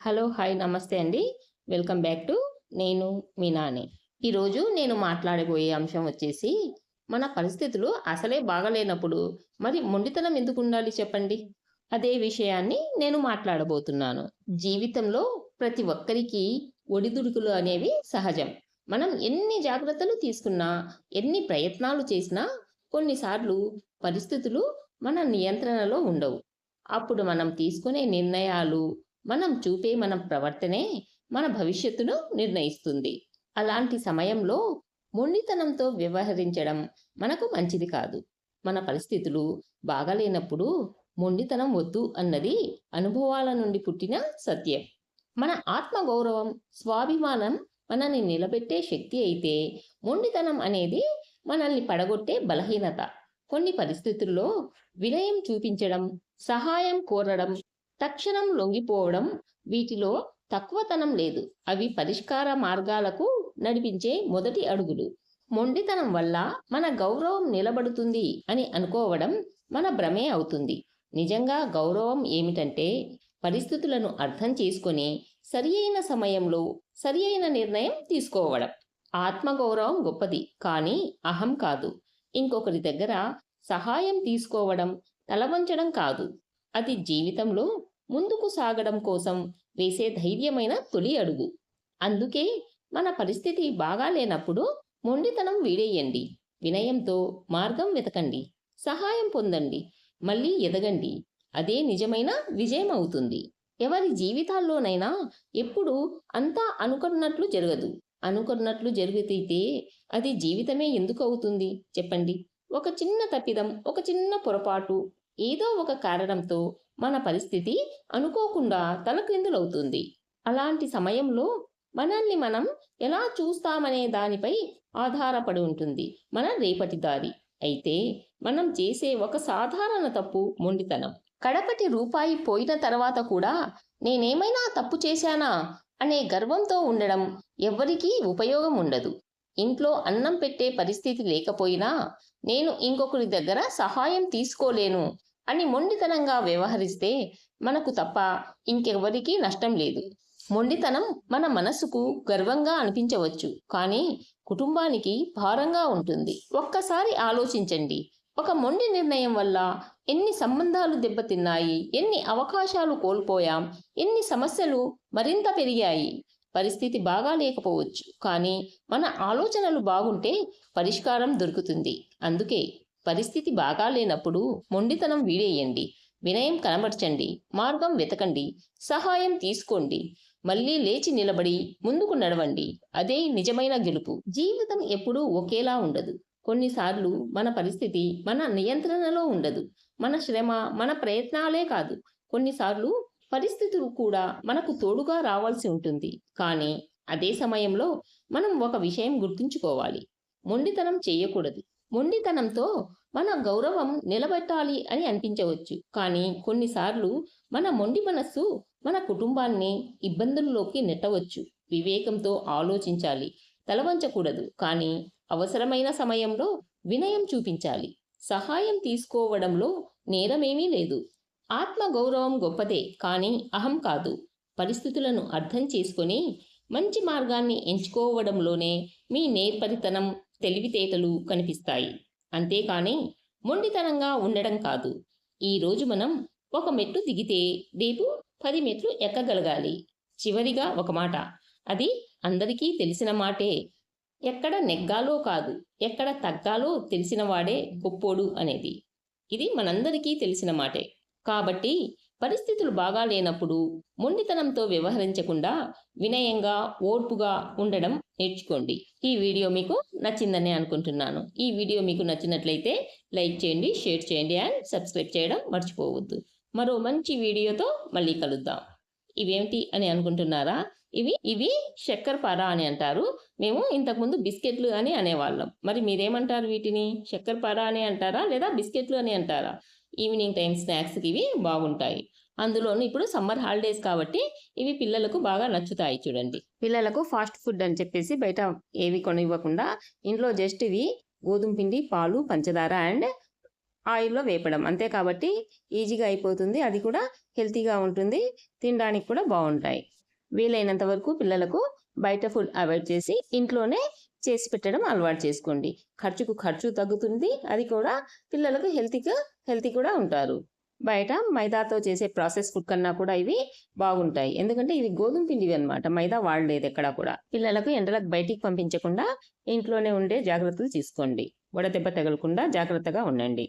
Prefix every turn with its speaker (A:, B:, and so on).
A: Hello hi నమస్తే అండి. Welcome back to నేను మీ నాని ఈరోజు నేను మాట్లాడబోయే అంశం వచ్చేసి మన పరిస్థితులు అసలే బాగలేనప్పుడు మరి మొండితనం ఎందుకు ఉండాలి చెప్పండి? అదే విషయాన్ని నేను మాట్లాడబోతున్నాను. జీవితంలో ప్రతి ఒక్కరికి ఒడిదుడుకులు అనేవి సహజం. మనం ఎన్ని జాగ్రత్తలు తీసుకున్నా ఎన్ని ప్రయత్నాలు చేసినా కొన్నిసార్లు పరిస్థితులు మన నియంత్రణలో ఉండవు. అప్పుడు మనం తీసుకునే నిర్ణయాలు మనం చూపే మన ప్రవర్తనే మన భవిష్యత్తును నిర్ణయిస్తుంది. అలాంటి సమయంలో మొండితనంతో వ్యవహరించడం మనకు మంచిది కాదు. మన పరిస్థితులు బాగలేనప్పుడు మొండితనం వద్దు అన్నది అనుభవాల నుండి పుట్టిన సత్యం. మన ఆత్మగౌరవం స్వాభిమానం మనల్ని నిలబెట్టే శక్తి అయితే మొండితనం అనేది మనల్ని పడగొట్టే బలహీనత. కొన్ని పరిస్థితుల్లో వినయం చూపించడం సహాయం కోరడం తక్షణం లొంగిపోవడం వీటిలో తక్కువతనం లేదు. అవి పరిష్కార మార్గాలకు నడిపించే మొదటి అడుగులు. మొండితనం వల్ల మన గౌరవం నిలబడుతుంది అని అనుకోవడం మన భ్రమే అవుతుంది. నిజంగా గౌరవం ఏమిటంటే పరిస్థితులను అర్థం చేసుకొని సరి అయిన సమయంలో సరి అయిన నిర్ణయం తీసుకోవడం. ఆత్మగౌరవం గొప్పది కానీ అహం కాదు. ఇంకొకరి దగ్గర సహాయం తీసుకోవడం తలవంచడం కాదు. అది జీవితంలో ముందుకు సాగడం కోసం వేసే ధైర్యమైన తొలి అడుగు. అందుకే మన పరిస్థితి బాగాలేనప్పుడు మొండితనం వీడేయండి. వినయంతో మార్గం వెతకండి. సహాయం పొందండి. మళ్ళీ ఎదగండి. అదే నిజమైన విజయం అవుతుంది ఎవరి జీవితాల్లోనైనా ఎప్పుడు అంతా అనుకున్నట్లు జరగదు. అనుకున్నట్లు జరుగుతైతే అది జీవితమే ఎందుకు అవుతుంది? చెప్పండి. ఒక చిన్న తప్పిదం ఒక చిన్న పొరపాటు ఏదో ఒక కారణంతో మన పరిస్థితి అనుకోకుండా తలక్రిందులవుతుంది. అలాంటి సమయంలో మనల్ని మనం ఎలా చూస్తామనే దానిపై ఆధారపడి ఉంటుంది. మన రేపటి దారి. అయితే మనం చేసే ఒక సాధారణ తప్పు మొండితనం. కడపటి రూపాయి పోయిన తర్వాత కూడా నేనేమైనా తప్పు చేశానా అనే గర్వంతో ఉండడం ఎవ్వరికీ ఉపయోగం ఉండదు. ఇంట్లో అన్నం పెట్టే పరిస్థితి లేకపోయినా నేను ఇంకొకరి దగ్గర సహాయం తీసుకోలేను అని మొండితనంగా వ్యవహరిస్తే మనకు తప్ప ఇంకెవరికీ నష్టం లేదు. మొండితనం మన మనసుకు గర్వంగా అనిపించవచ్చు. కానీ కుటుంబానికి భారంగా ఉంటుంది. ఒక్కసారి ఆలోచించండి. ఒక మొండి నిర్ణయం వల్ల ఎన్ని సంబంధాలు దెబ్బతిన్నాయి ఎన్ని అవకాశాలు కోల్పోయాం ఎన్ని సమస్యలు మరింత పెరిగాయి. పరిస్థితి బాగా లేకపోవచ్చు. కానీ మన ఆలోచనలు బాగుంటే పరిష్కారం దొరుకుతుంది. అందుకే పరిస్థితి బాగా లేనప్పుడు మొండితనం వీడేయండి. వినయం కనబరచండి. మార్గం వెతకండి. సహాయం తీసుకోండి. మళ్ళీ లేచి నిలబడి ముందుకు నడవండి. అదే నిజమైన గెలుపు. జీవితం ఎప్పుడూ ఒకేలా ఉండదు. కొన్నిసార్లు మన పరిస్థితి మన నియంత్రణలో ఉండదు. మన శ్రమ మన ప్రయత్నాలే కాదు. కొన్నిసార్లు పరిస్థితులు కూడా మనకు తోడుగా రావాల్సి ఉంటుంది. కానీ అదే సమయంలో మనం ఒక విషయం గుర్తుంచుకోవాలి. మొండితనం చేయకూడదు. మొండితనంతో మన గౌరవం నిలబెట్టాలి అని అనిపించవచ్చు. కానీ కొన్నిసార్లు మన మొండి మనస్సు మన కుటుంబాన్ని ఇబ్బందుల్లోకి నెట్టవచ్చు. వివేకంతో ఆలోచించాలి తలవంచకూడదు. కానీ అవసరమైన సమయంలో వినయం చూపించాలి. సహాయం తీసుకోవడంలో నేరమేమీ లేదు. ఆత్మ గౌరవం గొప్పదే కానీ అహం కాదు. పరిస్థితులను అర్థం చేసుకొని మంచి మార్గాన్ని ఎంచుకోవడంలోనే మీ నేర్పరితనం తెలివితేటలు కనిపిస్తాయి. అంతేకాని మొండితనంగా ఉండడం కాదు. ఈరోజు మనం ఒక మెట్లు దిగితే రేపు పది మెట్లు ఎక్కగలగాలి. చివరిగా ఒక మాట. అది అందరికీ తెలిసిన మాటే. ఎక్కడ నెగ్గాలో కాదు. ఎక్కడ తగ్గాలో తెలిసిన వాడే గొప్పోడు అనేది. ఇది మనందరికీ తెలిసిన మాటే. కాబట్టి పరిస్థితులు బాగా లేనప్పుడు మొండితనంతో వ్యవహరించకుండా వినయంగా ఓర్పుగా ఉండడం నేర్చుకోండి. ఈ వీడియో మీకు నచ్చిందని అనుకుంటున్నాను. ఈ వీడియో మీకు నచ్చినట్లయితే లైక్ చేయండి షేర్ చేయండి అండ్ సబ్స్క్రైబ్ చేయడం మర్చిపోవద్దు. మరో మంచి వీడియోతో మళ్ళీ కలుద్దాం. ఇవేమిటి అని అనుకుంటున్నారా? ఇవి ఇవి చక్కెర పార అని అంటారు. మేము ఇంతకుముందు బిస్కెట్లు అని అనేవాళ్ళం. మరి మీరేమంటారు వీటిని? పార అని అంటారా లేదా బిస్కెట్లు అని అంటారా? ఈవినింగ్ టైం స్నాక్స్కి ఇవి బాగుంటాయి. అందులోనూ ఇప్పుడు సమ్మర్ హాలిడేస్ కాబట్టి ఇవి పిల్లలకు బాగా నచ్చుతాయి చూడండి. పిల్లలకు ఫాస్ట్ ఫుడ్ అని చెప్పేసి బయట ఏవి కొనివ్వకుండా ఇంట్లో జస్ట్ ఇవి గోధుమ పిండి పాలు పంచదార అండ్ ఆయిల్‌లో వేపడం. అంతే కాబట్టి ఈజీగా అయిపోతుంది. అది కూడా హెల్తీగా ఉంటుంది. తినడానికి కూడా బాగుంటాయి. వీలైనంత వరకు పిల్లలకు బయట ఫుడ్ అవాయిడ్ చేసి ఇంట్లోనే చేసి పెట్టడం అలవాటు చేసుకోండి. ఖర్చుకు ఖర్చు తగ్గుతుంది. అది కూడా పిల్లలకు హెల్తీగా హెల్తీ కూడా ఉంటారు. బయట మైదాతో చేసే ప్రాసెస్ ఫుడ్ కన్నా కూడా ఇవి బాగుంటాయి. ఎందుకంటే ఇవి గోధుమ పిండివి అనమాట మైదా వాడలేదు ఎక్కడ కూడా. పిల్లలకు ఎండలకు బయటికి పంపించకుండా ఇంట్లోనే ఉండే జాగ్రత్తలు తీసుకోండి. వడదెబ్బ తగలకుండా జాగ్రత్తగా ఉండండి.